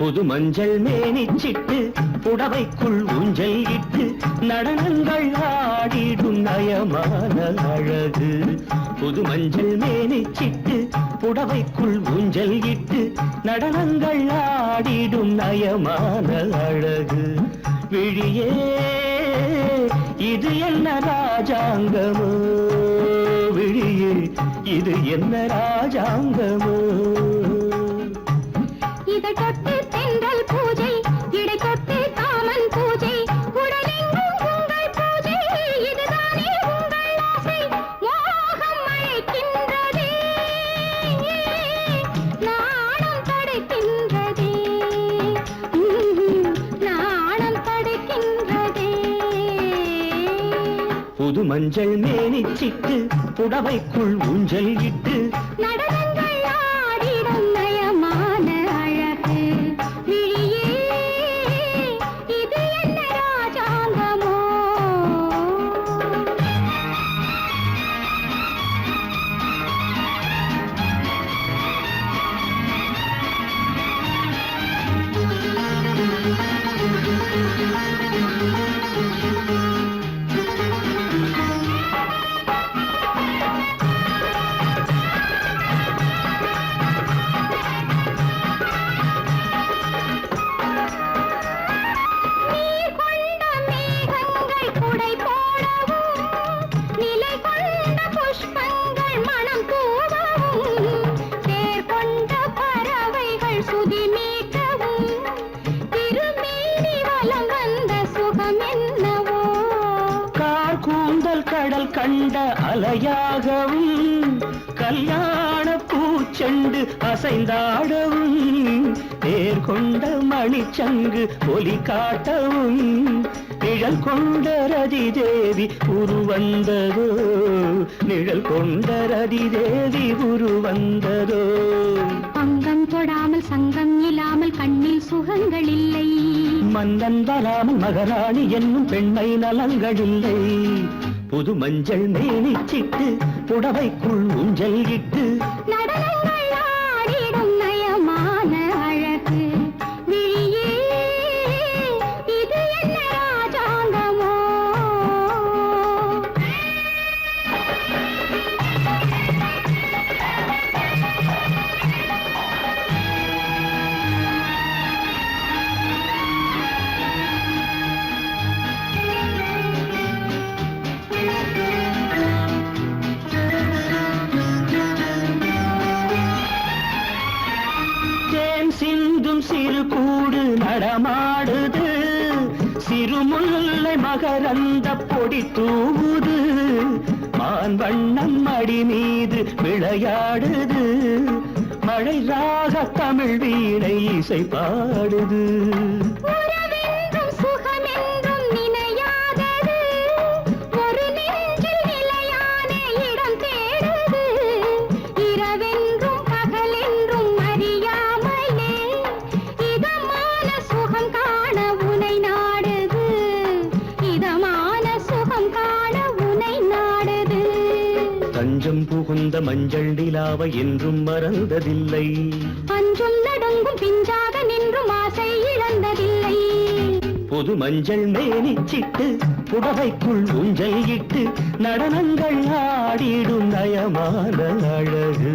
புது மஞ்சள் மேனிச்சிட்டு புடவைக்குள் ஊஞ்சல் இட்டு நடனங்கள் ஆடிடும் நயமான அழகு. புது மஞ்சள் மேனிச்சிட்டு புடவைக்குள் ஊஞ்சல் இட்டு நடனங்கள் ஆடிடும் நயமான அழகு. விழியே இது என்ன ராஜாங்கமோ? விழியே இது என்ன ராஜாங்கமோ? இதை மஞ்சள் மேனிச்சிட்டு புடவைக்குள் ஊஞ்சல் இட்டு நடன கடல் கண்ட அலையாகவும் கல்யாண பூச்செண்டு அசைந்தாடவும் தேர் கொண்ட மணிச்சங்கு ஒலி காட்டவும் நிழல் கொண்ட ரதி தேவி உருவந்ததோ நிழல் கொண்ட ரதி தேவி உருவந்ததோ. அங்கம் தொடாமல் சங்கம் இல்லாமல் கண்ணில் சுகங்கள் இல்லை. மன்னன் வராமல் மகாராணி என்னும் பெண்மை நலங்களில்லை புது மஞ்சள் மேலிச்சிட்டு புடவைக்குள் ஊஞ்சல் இட்டு. நடனங்கள் சிறு கூடு நடமாடுது. சிறுமுல்லை மகரந்த பொடி தூவுது. மான் வண்ணம் மடி மீது விளையாடுது. மழை ராக தமிழ் வீணை இசை பாடுது. தஞ்சம் புகுந்த மஞ்சள் நிலாவை என்றும் மறந்ததில்லை. அஞ்சும் நடுங்கும் பிஞ்சாக நின்றும் ஆசை இழந்ததில்லை. புது மஞ்சள் மேனிச்சிட்டு புடவைக்குள் ஊஞ்சல் இட்டு நடனங்கள் ஆடிடும் நயமான அழகு.